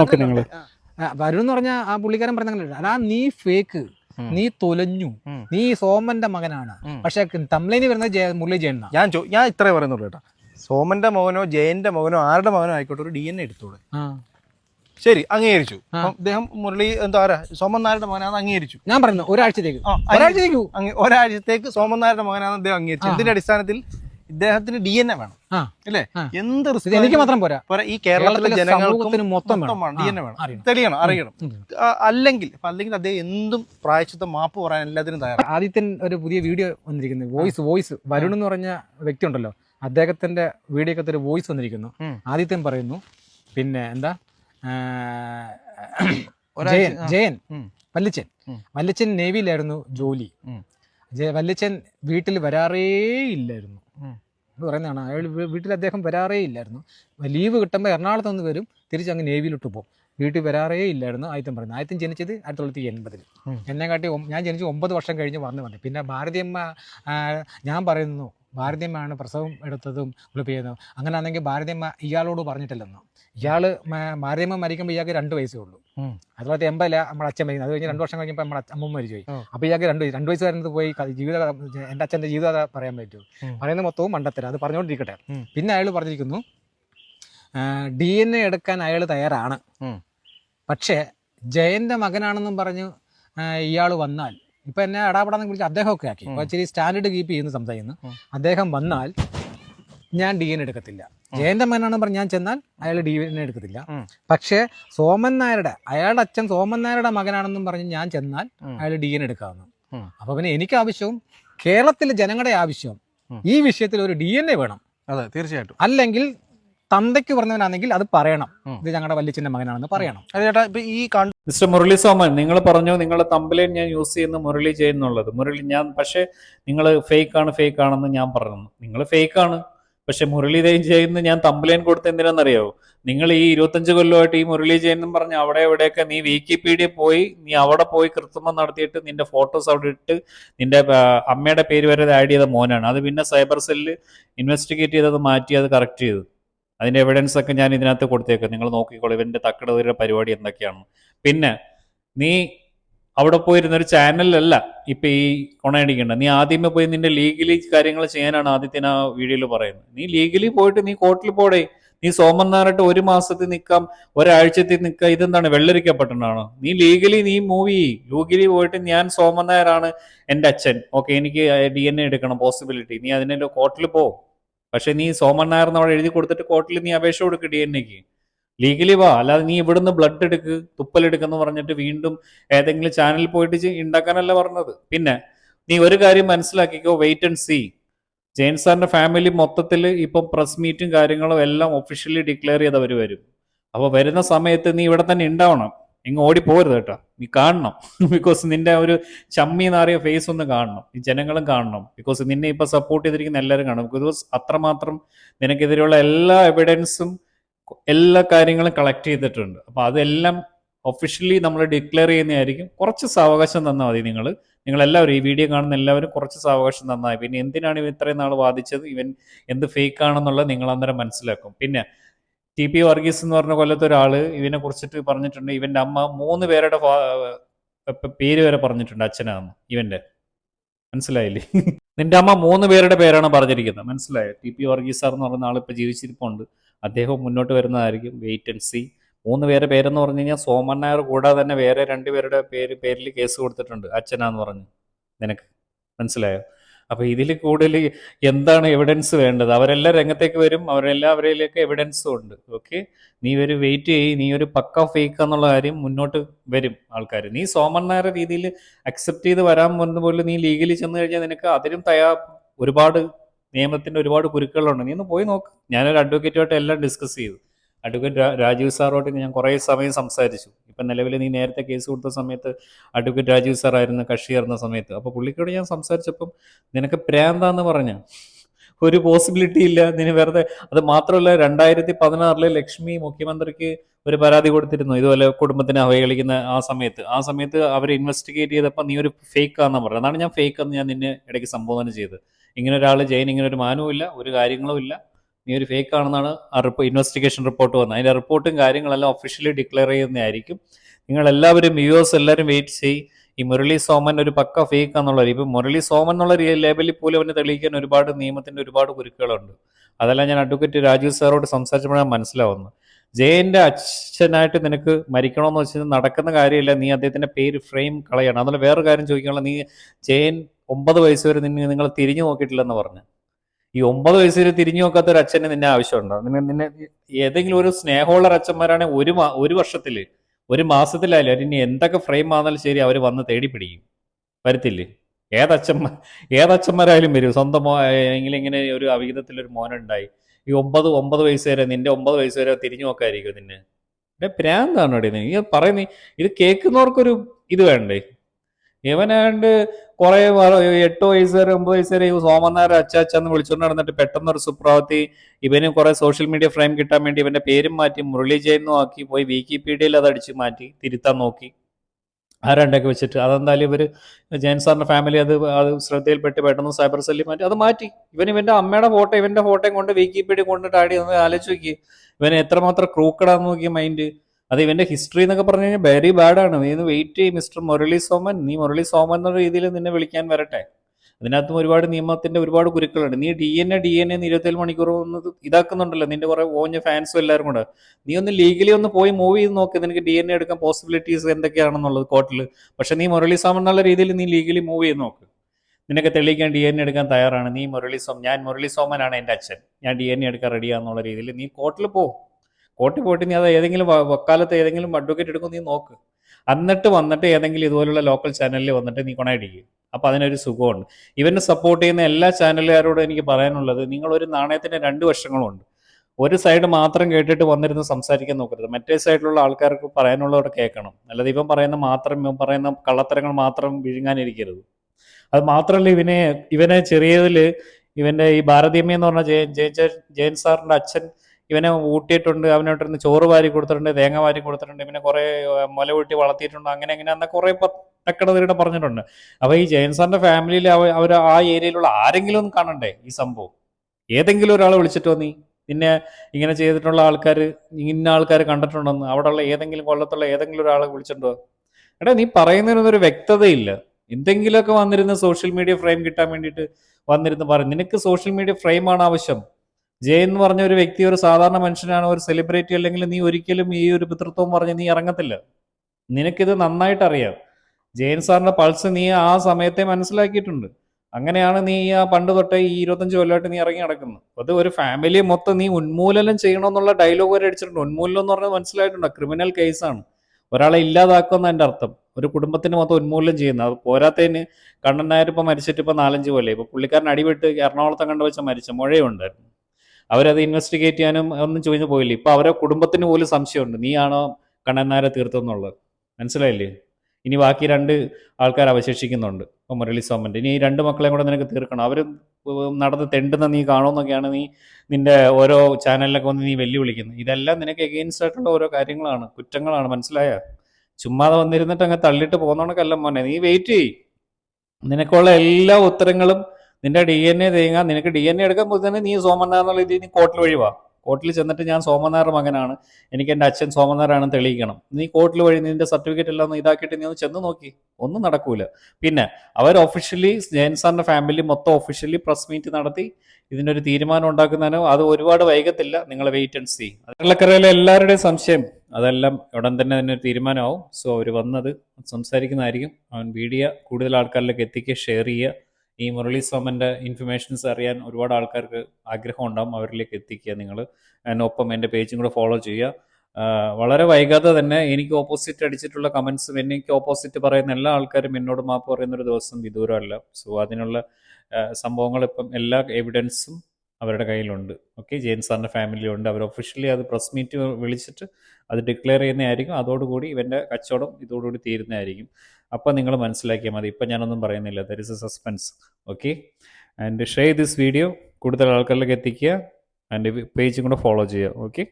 നോക്ക് നിങ്ങൾ വരുൺ എന്ന് പറഞ്ഞാൽ ആ പുള്ളിക്കാരൻ പറഞ്ഞ അതാ നീ ഫേക്ക് നീ തൊലഞ്ഞു. നീ സോമന്റെ മകനാണ്. പക്ഷെ തമ്മിലേനി വരുന്നത് മുരളി ജയൻ ഞാൻ ഞാൻ ഇത്രേ പറയുന്നുള്ളൂ കേട്ടോ. സോമന്റെ മകനോ ജയന്റെ മകനോ ആരുടെ മകനോ ആയിക്കോട്ടെ ഒരു ഡി എൻ എ എടുത്തോളൂ. ശരി അംഗീകരിച്ചു. അദ്ദേഹം മുരളി എന്താ പറയാ സോമൻ നായരുടെ മകനാന്ന് അംഗീകരിച്ചു. ഞാൻ പറയുന്നു ഒരാഴ്ചത്തേക്ക്. ഒരാഴ്ചത്തേക്ക്. ഒരാഴ്ചത്തേക്ക് സോമൻ നായരുടെ മകനാന്ന് അദ്ദേഹം അംഗീകരിച്ചു. എന്തിന്റെ അടിസ്ഥാനത്തിൽ? ഇദ്ദേഹത്തിന് ഡി എൻ എ വേണം. അല്ലേ. എന്ത് റിസ്ക് എനിക്ക് മാത്രം പോരാ. പോരാ, ഈ കേരളത്തിലെ ജനങ്ങൾക്കും മൊത്തം വേണം. ഡി എൻ എ വേണം. തെളിയണം അറിയണം. അല്ലെങ്കിൽ അല്ലെങ്കിൽ അദ്ദേഹം എന്തും പ്രായച്ചിത്ത മാപ്പ് പറയാൻ എല്ലാത്തിനും തയ്യാറാണ്. ആദിത്യൻ ഒരു പുതിയ വീഡിയോ വന്നിരിക്കുന്നത് വോയിസ് വോയിസ് വരുൺ എന്ന് പറഞ്ഞ വ്യക്തി ഉണ്ടല്ലോ. അദ്ദേഹത്തിന്റെ വീഡിയോക്കകത്ത് ഒരു വോയിസ് വന്നിരിക്കുന്നു. ആദ്യത്തെ ആദിത്യൻ പറയുന്നു പിന്നെ എന്താ? ജയൻ. ജയൻ. വല്ലിച്ചൻ. വല്ലിച്ചൻ നേവിയിലായിരുന്നു ജോലി. വല്ലിച്ചൻ വീട്ടിൽ വരാറേ ഇല്ലായിരുന്നു പറയുന്നതാണ്. അയാൾ വീട്ടിൽ അദ്ദേഹം വരാറേ ഇല്ലായിരുന്നു. ലീവ് കിട്ടുമ്പോൾ എറണാകുളത്ത് നിന്ന് വരും തിരിച്ച് അങ്ങ് നേവിയിലോട്ട് പോകും. വീട്ടിൽ വരാറേ ഇല്ലായിരുന്നു ആയിരത്തി പറയുന്നത്. ആയിരത്തി ജനിച്ചത് ആയിരത്തി തൊള്ളായിരത്തി എൺപതിൽ എന്നെ കാട്ടി ഞാൻ ജനിച്ച് ഒമ്പത് വർഷം കഴിഞ്ഞ് വന്ന് വന്നു. പിന്നെ ഭാരതിയമ്മ ഞാൻ പറയുന്നു ഭാരതിയമ്മയാണ് പ്രസവം എടുത്തതും കുളിപ്പ് ചെയ്തതും അങ്ങനെ അങ്ങനെയാണെങ്കിൽ ഭാരതിയമ്മ ഇയാളോട് പറഞ്ഞിട്ടില്ലെന്നോ. ഇയാൾ ഭാരതിയമ്മ മരിക്കുമ്പോൾ ഇയാൾക്ക് രണ്ട് വയസ്സേ ഉള്ളൂ. ആയിരത്തി തൊള്ളായിരത്തി എൺപതില നമ്മുടെ അച്ഛൻ മരിക്കുന്നത് അത് കഴിഞ്ഞ് രണ്ട് വർഷം കഴിഞ്ഞപ്പോൾ നമ്മുടെ അമ്മ മരിച്ചു പോയി. അപ്പോൾ ഇയാൾക്ക് രണ്ട് വയസ്സ് രണ്ട് വയസ്സുകാരനത് പോയി ക- ജീവിത എന്റെ അച്ഛന്റെ ജീവിത പറയാൻ പറ്റൂ പറയുന്നത് പറയുന്ന മൊത്തവും മണ്ടത്തര. അത് പറഞ്ഞുകൊണ്ടിരിക്കട്ടെ. പിന്നെ അയാൾ പറഞ്ഞിരിക്കുന്നു ഡി എൻ എ എടുക്കാൻ അയാൾ തയ്യാറാണ്. പക്ഷേ ജയന്റെ മകനാണെന്നും പറഞ്ഞു ഇയാൾ വന്നാൽ ഇപ്പൊ എന്നെ അടാപടാന്ന് വിളിച്ച് അദ്ദേഹമൊക്കെ ആക്കി. അപ്പൊ ഇച്ചിരി സ്റ്റാൻഡേർഡ് കീപ്പ് ചെയ്യുന്ന സംസാരിക്കുന്നു. അദ്ദേഹം വന്നാൽ ഞാൻ ഡി എൻ എടുക്കത്തില്ല. ജയന്റെ മകനാണെന്ന് പറഞ്ഞ് ഞാൻ ചെന്നാൽ അയാൾ ഡി എൻ എടുക്കത്തില്ല. പക്ഷേ സോമൻ നായരുടെ അയാളുടെ അച്ഛൻ സോമൻ നായരുടെ മകനാണെന്നും പറഞ്ഞ് ഞാൻ ചെന്നാൽ അയാൾ ഡി എൻ എടുക്കാമെന്ന് അപ്പൊ പിന്നെ എനിക്ക് ആവശ്യവും കേരളത്തിലെ ജനങ്ങളുടെ ആവശ്യവും ഈ വിഷയത്തിൽ ഒരു ഡി എൻ എ വേണം. അതെ തീർച്ചയായിട്ടും. അല്ലെങ്കിൽ തന്തയ്ക്ക് പറഞ്ഞവനാണെങ്കിൽ അത് പറയണം. ഇത് ഞങ്ങളുടെ വല്യച്ഛന്റെ മകനാണെന്ന് പറയണം. അത് ചേട്ടാ ഇപ്പൊ ഈ കണ്ട മിസ്റ്റർ മുരളി സോമൻ നിങ്ങൾ പറഞ്ഞു നിങ്ങൾ തമ്പലേൻ ഞാൻ യൂസ് ചെയ്യുന്ന മുരളി ചെയ്യുന്നുള്ളത് മുരളി ഞാൻ പക്ഷേ നിങ്ങൾ ഫേക്ക് ആണ് ഫേക്ക് ആണെന്ന് ഞാൻ പറഞ്ഞു നിങ്ങൾ ഫേക്ക് ആണ് പക്ഷെ മുരളി ജയൻ ചെയ്യുന്ന ഞാൻ തമ്പലേൻ കൊടുത്ത എന്തിനാണെന്നറിയാവോ നിങ്ങൾ ഈ ഇരുപത്തഞ്ച് കൊല്ലമായിട്ട് ഈ മുരളി ജയൻ എന്ന് പറഞ്ഞ അവിടെ എവിടെയൊക്കെ നീ വിക്കിപീഡിയ പോയി നീ അവിടെ പോയി കൃത്രിമം നടത്തിയിട്ട് നിന്റെ ഫോട്ടോസ് അവിടെ ഇട്ട് നിന്റെ അമ്മയുടെ പേര് വരെ ആഡ് ചെയ്ത മോനാണ്. അത് പിന്നെ സൈബർ സെല്ല് ഇൻവെസ്റ്റിഗേറ്റ് ചെയ്തത് മാറ്റി അത് കറക്റ്റ് ചെയ്തു. അതിന്റെ എവിഡൻസ് ഒക്കെ ഞാൻ ഇതിനകത്ത് കൊടുത്തേക്കാം. നിങ്ങൾ നോക്കിക്കോളൂ ഇവന്റെ തക്കട പരിപാടി എന്തൊക്കെയാണ്. പിന്നെ നീ അവിടെ പോയിരുന്ന ഒരു ചാനലിലല്ല ഇപ്പൊ ഈ കൊണയടിക്കേണ്ട. നീ ആദ്യമേ പോയി നിന്റെ ലീഗലി കാര്യങ്ങൾ ചെയ്യാനാണ് ആദ്യത്തിന് ആ വീഡിയോയിൽ പറയുന്നത്. നീ ലീഗലി പോയിട്ട് നീ കോർട്ടിൽ പോടേ. നീ സോമൻ നായരായിട്ട് ഒരു മാസത്തിൽ നിൽക്കാം ഒരാഴ്ചത്തിൽ നിൽക്കാം ഇതെന്താണ്? വെള്ളരിക്കപ്പെട്ടാണ് നീ ലീഗലി നീ മൂവി ലീഗലി പോയിട്ട് ഞാൻ സോമൻ നായരാണ് എന്റെ അച്ഛൻ. ഓക്കെ എനിക്ക് ഡി എൻ എ എടുക്കണം പോസിബിലിറ്റി നീ അതിനെ കോർട്ടിൽ പോ. പക്ഷെ നീ സോമൻ നായർ എന്ന് അവിടെ എഴുതി കൊടുത്തിട്ട് കോർട്ടിൽ നീ അപേക്ഷ കൊടുക്ക് ഡി ലീഗലി വാ. അല്ലാതെ നീ ഇവിടുന്ന് ബ്ലഡ് എടുക്ക് തുപ്പലെടുക്കെന്ന് പറഞ്ഞിട്ട് വീണ്ടും ഏതെങ്കിലും ചാനലിൽ പോയിട്ട് ഉണ്ടാക്കാനല്ല പറഞ്ഞത്. പിന്നെ നീ ഒരു കാര്യം മനസ്സിലാക്കിക്കോ വെയിറ്റ് ആൻഡ് സീ ജെയിൻ സാറിന്റെ ഫാമിലി മൊത്തത്തിൽ ഇപ്പം പ്രസ് മീറ്റും കാര്യങ്ങളും എല്ലാം ഒഫീഷ്യലി ഡിക്ലെയർ ചെയ്തവർ വരും. അപ്പോൾ വരുന്ന സമയത്ത് നീ ഇവിടെ തന്നെ ഉണ്ടാവണം ഇങ്ങ് ഓടി പോരുത് കേട്ടോ. നീ കാണണം. ബിക്കോസ് നിന്റെ ഒരു ചമ്മി നാറിയ ഫേസ് ഒന്ന് കാണണം. ഈ ജനങ്ങളും കാണണം. ബിക്കോസ് നിന്നെ ഇപ്പൊ സപ്പോർട്ട് ചെയ്തിരിക്കുന്ന എല്ലാവരും കാണണം. ബിക്കോസ് അത്രമാത്രം നിനക്കെതിരെയുള്ള എല്ലാ എവിഡൻസും എല്ലാ കാര്യങ്ങളും കളക്ട് ചെയ്തിട്ടുണ്ട്. അപ്പൊ അതെല്ലാം ഒഫീഷ്യലി നമ്മൾ ഡിക്ലെയർ ചെയ്യുന്നതായിരിക്കും. കുറച്ച് സാവകാശം തന്നാൽ മതി നിങ്ങൾ നിങ്ങൾ എല്ലാവരും ഈ വീഡിയോ കാണുന്ന എല്ലാവരും കുറച്ച് സാവകാശം തന്നാൽ പിന്നെ എന്തിനാണ് ഇവ ഇത്രയും നാൾ വാദിച്ചത്? ഇവൻ എന്ത് ഫേക്ക് ആണെന്നുള്ളത് നിങ്ങൾ അന്നേരം മനസ്സിലാക്കും. പിന്നെ ടി പി വർഗീസ് എന്ന് പറഞ്ഞ കൊല്ലത്തെ ഒരാൾ ഇവനെ കുറിച്ചിട്ട് പറഞ്ഞിട്ടുണ്ട്. ഇവന്റെ അമ്മ മൂന്ന് പേരുടെ പേര് വരെ പറഞ്ഞിട്ടുണ്ട് അച്ഛനാന്ന് ഇവന്റെ. മനസ്സിലായില്ലേ? നിന്റെ അമ്മ മൂന്ന് പേരുടെ പേരാണ് പറഞ്ഞിരിക്കുന്നത്. മനസ്സിലായോ? ടി പി വർഗീസ് സാർ എന്ന് പറയുന്ന ആൾ ജീവിച്ചിരിപ്പുണ്ട്. അദ്ദേഹം മുന്നോട്ട് വരുന്നതായിരിക്കും. വെയിറ്റ് ആൻഡ് സി മൂന്ന് പേരെ പേരെന്ന് പറഞ്ഞു കഴിഞ്ഞാൽ സോമൻ നായർ കൂടാതെ തന്നെ വേറെ രണ്ടുപേരുടെ പേര് പേരിൽ കേസ് കൊടുത്തിട്ടുണ്ട് അച്ഛനാന്ന് പറഞ്ഞു. നിനക്ക്. മനസ്സിലായോ? അപ്പൊ ഇതിൽ കൂടുതൽ എന്താണ് എവിഡൻസ് വേണ്ടത്? അവരെല്ലാം രംഗത്തേക്ക് വരും. അവരെല്ലാവരിലേക്ക് എവിഡൻസും ഉണ്ട്. ഓക്കെ നീ ഒരു വെയിറ്റ് ചെയ്യ്. നീ ഒരു പക്ക ഫേക്ക് എന്നുള്ള കാര്യം മുന്നോട്ട് വരും ആൾക്കാർ നീ സോമൻ നായർ രീതിയിൽ അക്സെപ്റ്റ് ചെയ്ത് വരാൻ വന്ന പോലും നീ ലീഗലി ചെന്ന് കഴിഞ്ഞാൽ നിനക്ക് അതിനും തയ്യാ ഒരുപാട് നിയമത്തിന്റെ ഒരുപാട് കുരുക്കളുണ്ട്. നീ ഒന്ന് പോയി നോക്ക്. ഞാനൊരു അഡ്വക്കേറ്റുമായിട്ട് എല്ലാം ഡിസ്കസ് ചെയ്തു. അഡ്വക്കേറ്റ് രാജീവ് സാറോട്ട് ഞാൻ കുറേ സമയം സംസാരിച്ചു. ഇപ്പം നിലവിൽ നീ നേരത്തെ കേസ് കൊടുത്ത സമയത്ത് അഡ്വക്കേറ്റ് രാജീവ് സാറായിരുന്നു കക്ഷി ചേർന്ന സമയത്ത്. അപ്പോൾ പുള്ളിക്കോട് ഞാൻ സംസാരിച്ചപ്പം നിനക്ക് പ്രാന്താന്ന് പറഞ്ഞ. ഒരു പോസിബിലിറ്റി ഇല്ല. നിന് വെറുതെ അത് മാത്രമല്ല രണ്ടായിരത്തി പതിനാറിൽ ലക്ഷ്മി മുഖ്യമന്ത്രിക്ക് ഒരു പരാതി കൊടുത്തിരുന്നു. ഇതുപോലെ കുടുംബത്തിനെ അവഹേളിക്കുന്ന ആ സമയത്ത്. ആ സമയത്ത് അവർ ഇൻവെസ്റ്റിഗേറ്റ് ചെയ്തപ്പോൾ നീ ഒരു ഫേക്ക് ആണെന്ന് പറഞ്ഞു അതാണ് ഞാൻ ഫേക്ക് എന്ന് ഞാൻ നിന്നെ ഇടയ്ക്ക് സംബോധന ചെയ്തത്. ഇങ്ങനെ ഒരാൾ ജയൻ ഇങ്ങനെ ഒരു മാനവും ഇല്ല ഒരു കാര്യങ്ങളും ഇല്ല. നീ ഒരു ഫേക്ക് ആണെന്നാണ് ആ റിപ്പോ ഇൻവെസ്റ്റിഗേഷൻ റിപ്പോർട്ട് വന്നത്. അതിന്റെ റിപ്പോർട്ടും കാര്യങ്ങളെല്ലാം ഒഫീഷ്യലി ഡിക്ലെയർ ചെയ്യുന്നതായിരിക്കും. നിങ്ങൾ എല്ലാവരും വ്യൂവേഴ്സ് എല്ലാവരും വെയിറ്റ് ചെയ്യും ഈ മുരളി സോമൻ ഒരു പക്ക ഫേക്ക് എന്നുള്ള ഇപ്പം മുരളി സോമൻ എന്നുള്ള ലേബലിൽ പോലും അവനെ തെളിയിക്കാൻ ഒരുപാട് നിയമത്തിന്റെ ഒരുപാട് കുരുക്കുകളുണ്ട്. അതെല്ലാം ഞാൻ അഡ്വക്കേറ്റ് രാജീവ് സാറോട് സംസാരിച്ചപ്പോഴാണ് മനസ്സിലാവുന്നത്. ജയന്റെ അച്ഛനായിട്ട് നിനക്ക് മരിക്കണമെന്ന് വെച്ചാൽ നടക്കുന്ന കാര്യമില്ല. നീ അദ്ദേഹത്തിന്റെ പേര് ഫ്രെയിം കളയണം. അതുപോലെ വേറൊരു കാര്യം ചോദിക്കാനുള്ള നീ ജയൻ ഒമ്പത് വയസ്സ് വരെ നിങ്ങൾ തിരിഞ്ഞു നോക്കിയിട്ടില്ലെന്ന് പറഞ്ഞു. ഈ ഒമ്പത് വയസ്സിൽ തിരിഞ്ഞു നോക്കാത്ത ഒരു അച്ഛന് നിന്നെ ആവശ്യമുണ്ടോ? നിന്നെ നിന്നെ ഏതെങ്കിലും ഒരു സ്നേഹമുള്ള അച്ഛന്മാരാണെങ്കിൽ ഒരു ഒരു വർഷത്തിൽ ഒരു മാസത്തിലായാലും ഇനി എന്തൊക്കെ ഫ്രെയിം ആണെന്നാലും ശരി അവർ വന്ന് തേടി പിടിക്കും. വരത്തില്ലേ? ഏതച്ഛന്മാർ ഏതച്ഛന്മാരായാലും വരും. സ്വന്തം എങ്കിലും ഇങ്ങനെ ഒരു അവിഹിതത്തിൽ ഒരു മോനുണ്ടായി. ഈ ഒമ്പത് ഒമ്പത് വയസ്സ് വരെ നിന്റെ ഒമ്പത് വയസ്സ് വരെ തിരിഞ്ഞു നോക്കായിരിക്കും നിന്നെ. എന്റെ പ്രാന്താണ് അവിടെ നീ പറയുന്ന ഇത് കേൾക്കുന്നവർക്കൊരു ഇത് വേണ്ടേ? ഇവനാണ്ട് കുറെ എട്ട് വയസ്സ് വരെ ഒമ്പത് വയസ്സ് വരെ ഈ സോമനാഥ അച്ചാച്ചാന്ന് വിളിച്ചുകൊണ്ട് നടന്നിട്ട് പെട്ടെന്ന് ഒരു സുപ്രഭാതത്തിൽ ഇവന് കുറെ സോഷ്യൽ മീഡിയ ഫ്രെയിം കിട്ടാൻ വേണ്ടി ഇവന്റെ പേരും മാറ്റി മുരളി ജയനും ആക്കി പോയി വിക്കിപീഡിയയിൽ അത് അടിച്ച് മാറ്റി തിരുത്താൻ നോക്കി. ആ രണ്ടൊക്കെ വെച്ചിട്ട് അതെന്തായാലും ഇവർ ജയൻ സാറിന്റെ ഫാമിലി അത് അത് ശ്രദ്ധയിൽപ്പെട്ട് പെട്ടെന്ന് സൈബർ സെല്ലി മാറ്റി അത് മാറ്റി. ഇവൻ ഇവന്റെ അമ്മയുടെ ഫോട്ടോ ഇവന്റെ ഫോട്ടോയും കൊണ്ട് വിക്കിപീഡിയ കൊണ്ടിട്ട് ആടി നോക്കി. ഇവന് എത്രമാത്രം ക്രൂക്കടാന്ന് നോക്കിയ മൈൻഡ് അത് ഇവന്റെ ഹിസ്റ്ററി എന്നൊക്കെ പറഞ്ഞു കഴിഞ്ഞാൽ വെരി ബാഡ് ആണ്. നീ വെയിറ്റ് ചെയ്യും മിസ്റ്റർ മുരളി സോമൻ നീ മുരളി സോമൻ എന്ന രീതിയിൽ നിന്നെ വിളിക്കാൻ വരട്ടെ. അതിനകത്തും ഒരുപാട് നിയമത്തിന്റെ ഒരുപാട് കുരുക്കളുണ്ട് നീ D N A D N A ഇരുപത്തേഴ് മണിക്കൂർ ഒന്ന് ഇതാക്കുന്നുണ്ടല്ലോ. നിന്റെ കുറെ ഓഞ്ഞ ഫാൻസും എല്ലാവരും കൂടെ. നീ ഒന്ന് ലീഗലി ഒന്ന് പോയി മൂവ് ചെയ്ത് നോക്ക്. നിനക്ക് ഡി എൻ എ എടുക്കാൻ പോസിബിലിറ്റീസ് എന്തൊക്കെയാണെന്നുള്ളത് കോർട്ടിൽ പക്ഷെ നീ മുരളി സോമൻ എന്നുള്ള രീതിയിൽ നീ ലീഗലി മൂവ് ചെയ്ത് നോക്ക്. നിനക്ക് തെളിയിക്കാൻ ഡി എൻ എ എടുക്കാൻ തയ്യാറാണ്. നീ മുരളി സോം ഞാൻ മുരളി സോമനാണ് എന്റെ അച്ഛൻ. ഞാൻ ഡി എൻ എ എടുക്കാൻ റെഡിയാന്നുള്ള രീതിയിൽ നീ കോർട്ടിൽ പോ. കോർട്ടിൽ പോട്ടി നീ അത് ഏതെങ്കിലും വക്കാലത്ത് ഏതെങ്കിലും അഡ്വക്കേറ്റ് എടുക്കും നീ നോക്ക്. എന്നിട്ട് വന്നിട്ട് ഏതെങ്കിലും ഇതുപോലുള്ള ലോക്കൽ ചാനലിൽ വന്നിട്ട് നീ കൊണയടിക്കും അപ്പം അതിനൊരു സുഖമുണ്ട് ഇവനെ സപ്പോർട്ട് ചെയ്യുന്ന എല്ലാ ചാനലുകാരോടും എനിക്ക് പറയാനുള്ളത് നിങ്ങൾ ഒരു നാണയത്തിന്റെ രണ്ട് വശങ്ങളുണ്ട് ഒരു സൈഡ് മാത്രം കേട്ടിട്ട് വന്നിരുന്ന് സംസാരിക്കാൻ നോക്കരുത്. മറ്റേ സൈഡിലുള്ള ആൾക്കാർക്ക് പറയാനുള്ളവർ കേൾക്കണം. അല്ലാതെ ഇവൻ പറയുന്ന മാത്രം ഇവൻ പറയുന്ന കള്ളത്തരങ്ങൾ മാത്രം വിഴുങ്ങാനിരിക്കരുത്. അത് മാത്രമല്ല ഇവനെ ഇവനെ ചെറിയതിൽ ഇവന്റെ ഈ ഭാരതീയമ്മ എന്ന് പറഞ്ഞ ജയൻ ജയ ജയൻ സാറിന്റെ അച്ഛൻ ഇവനെ ഊട്ടിയിട്ടുണ്ട് അവനോട്ടിരുന്ന് ചോറ് വാരി കൊടുത്തിട്ടുണ്ട് തേങ്ങ വാരി കൊടുത്തിട്ടുണ്ട് ഇവനെ കുറെ മുല കൂട്ടി വളർത്തിയിട്ടുണ്ട് അങ്ങനെ അങ്ങനെ എന്നാൽ കുറെ തക്കടതിരിടെ പറഞ്ഞിട്ടുണ്ട്. അപ്പൊ ഈ ജയൻ ഫാമിലിയിൽ അവർ ആ ഏരിയയിലുള്ള ആരെങ്കിലും ഒന്ന് കാണണ്ടേ ഈ സംഭവം? ഏതെങ്കിലും ഒരാളെ വിളിച്ചിട്ടോ നീ നിന്നെ ഇങ്ങനെ ചെയ്തിട്ടുള്ള ആൾക്കാർ ഇന്ന ആൾക്കാർ കണ്ടിട്ടുണ്ടെന്ന് അവിടെയുള്ള ഏതെങ്കിലും കൊല്ലത്തുള്ള ഏതെങ്കിലും ഒരാളെ വിളിച്ചിട്ടുണ്ടോ? എടാ നീ പറയുന്നതിനൊന്നും ഒരു വ്യക്തതയില്ല. എന്തെങ്കിലുമൊക്കെ വന്നിരുന്ന സോഷ്യൽ മീഡിയ ഫ്രെയിം കിട്ടാൻ വേണ്ടിയിട്ട് വന്നിരുന്ന് പറയും നിനക്ക് സോഷ്യൽ മീഡിയ ഫ്രെയിമാണ് ആവശ്യം. ജയ് എന്ന് പറഞ്ഞ ഒരു വ്യക്തി ഒരു സാധാരണ മനുഷ്യനാണ് ഒരു സെലിബ്രിറ്റി അല്ലെങ്കിൽ നീ ഒരിക്കലും ഈ ഒരു പിതൃത്വം പറഞ്ഞ് നീ ഇറങ്ങത്തില്ല? നിനക്കിത് നന്നായിട്ട് അറിയാം ജയൻ സാറിന്റെ പൾസ് നീ ആ സമയത്തെ മനസ്സിലാക്കിയിട്ടുണ്ട്. അങ്ങനെയാണ് നീ ആ പണ്ട് തൊട്ടേ ഈ ഇരുപത്തഞ്ച് കൊല്ലമായിട്ട് നീ ഇറങ്ങി നടക്കുന്നത്. അത് ഒരു ഫാമിലി മൊത്തം നീ ഉന്മൂലനം ചെയ്യണമെന്നുള്ള ഡയലോഗ് വരെ അടിച്ചിട്ടുണ്ട്. ഉന്മൂലനം എന്ന് പറഞ്ഞാൽ മനസ്സിലായിട്ടുണ്ട്. ക്രിമിനൽ കേസാണ് ഒരാളെ ഇല്ലാതാക്കുന്ന എന്റെ അർത്ഥം. ഒരു കുടുംബത്തിന് മൊത്തം ഉന്മൂലനം ചെയ്യുന്നത്. അത് പോരാത്തതിന് കണ്ണൻ നായർ ഇപ്പൊ മരിച്ചിട്ട് ഇപ്പൊ നാലഞ്ച് കൊല്ലം. ഇപ്പൊ പുള്ളിക്കാരൻ അടിപെട്ട് എറണാകുളത്തെ കണ്ടുവച്ച മരിച്ച മുഴയുണ്ടായിരുന്നു. അവരത് ഇൻവെസ്റ്റിഗേറ്റ് ചെയ്യാനും ഒന്നും ചോദിച്ചു പോയില്ല? ഇപ്പൊ അവരെ കുടുംബത്തിന് പോലും സംശയമുണ്ട്. നീയാണോ കണ്ണന്നാരെ തീർത്തെന്നുള്ളത് മനസ്സിലായില്ലേ? ഇനി ബാക്കി രണ്ട് ആൾക്കാർ അവശേഷിക്കുന്നുണ്ട്. ഇപ്പൊ മുരളി സോമന്റെ ഇനി ഈ രണ്ട് മക്കളെയും കൂടെ നിനക്ക് തീർക്കണം. അവർ നടന്ന് തെണ്ടുന്ന നീ കാണുമെന്നൊക്കെയാണ് നീ നിന്റെ ഓരോ ചാനലിലൊക്കെ വന്ന് നീ വെല്ലുവിളിക്കുന്നത്. ഇതെല്ലാം നിനക്ക് എഗെയിൻസ്റ്റ് ആയിട്ടുള്ള ഓരോ കാര്യങ്ങളാണ്. കുറ്റങ്ങളാണ്. മനസ്സിലായ? ചുമ്മാതെ വന്നിരുന്നിട്ട് അങ്ങ് തള്ളിയിട്ട് പോകുന്നവണക്കല്ല മോനെ. നീ വെയിറ്റ് ചെയ് നിനക്കുള്ള എല്ലാ ഉത്തരങ്ങളും നിന്റെ ഡി എൻ എ തേങ്ങാ നിനക്ക് ഡി എൻ എ എടുക്കാൻ പോയി തന്നെ നീ സോമനാർ എന്നുള്ള രീതിയിൽ നീ കോർട്ടിൽ വഴി വാ കോർട്ടിൽ ചെന്നിട്ട് ഞാൻ സോമനാർ മകനാണ്. എനിക്ക് എന്റെ അച്ഛൻ സോമനാരാണെന്ന് തെളിയിക്കണം. നീ കോർട്ടിൽ വഴി നിന്റെ സർട്ടിഫിക്കറ്റ് എല്ലാം ഇതാക്കിയിട്ട് നീ ഒന്ന് ചെന്ന് നോക്കി. ഒന്നും നടക്കൂല. പിന്നെ അവർ ഒഫീഷ്യലി ജയൻ സാറിന്റെ ഫാമിലി മൊത്തം ഒഫീഷ്യലി പ്രസ് മീറ്റ് നടത്തി. ഇതിനൊരു തീരുമാനം ഉണ്ടാക്കുന്നതിനോ അത് ഒരുപാട് വൈകത്തില്ല. നിങ്ങൾ വെയിറ്റ് ആൻഡ് സീ കേരളക്കരയിലെ എല്ലാവരുടെയും സംശയം. അതെല്ലാം ഉടൻ തന്നെ തന്നെ ഒരു തീരുമാനമാവും. സോ അവർ വന്നത് സംസാരിക്കുന്നതായിരിക്കും. അവൻ വീഡിയോ കൂടുതൽ ആൾക്കാരിലേക്ക് എത്തിക്കുക ഷെയർ ചെയ്യുക. ഈ മുരളി സോമന്റെ ഇൻഫർമേഷൻസ് അറിയാൻ ഒരുപാട് ആൾക്കാർക്ക് ആഗ്രഹം ഉണ്ടാവും അവരിലേക്ക് എത്തിക്കുക നിങ്ങൾ ഒപ്പം എന്റെ പേജും കൂടെ ഫോളോ ചെയ്യുക. വളരെ വൈകാതെ തന്നെ എനിക്ക് ഓപ്പോസിറ്റ് അടിച്ചിട്ടുള്ള കമൻസും എനിക്ക് ഓപ്പോസിറ്റ് പറയുന്ന എല്ലാ ആൾക്കാരും എന്നോട് മാപ്പ് പറയുന്ന ഒരു ദിവസം വിദൂരമല്ല. സോ അതിനുള്ള സംഭവങ്ങൾ ഇപ്പം എല്ലാ എവിഡൻസും അവരുടെ കയ്യിലുണ്ട്. ഓക്കെ ജെയിൻ സാറിന്റെ ഫാമിലിയുണ്ട് അവർ ഒഫീഷ്യലി അത് പ്രസ് മീറ്റ് വിളിച്ചിട്ട് അത് ഡിക്ലെയർ ചെയ്യുന്നതായിരിക്കും. അതോടുകൂടി ഇവന്റെ കച്ചവടം ഇതോടുകൂടി തീരുന്നതായിരിക്കും. അപ്പം നിങ്ങൾ മനസ്സിലാക്കിയാൽ മതി. ഇപ്പം ഞാനൊന്നും പറയുന്നില്ല. There is a suspense okay and share this video കൂടുതൽ ആൾക്കാരിലേക്ക് എത്തിക്കുക. ആൻഡ് പേജും കൂടെ ഫോളോ ചെയ്യുക. ഓക്കെ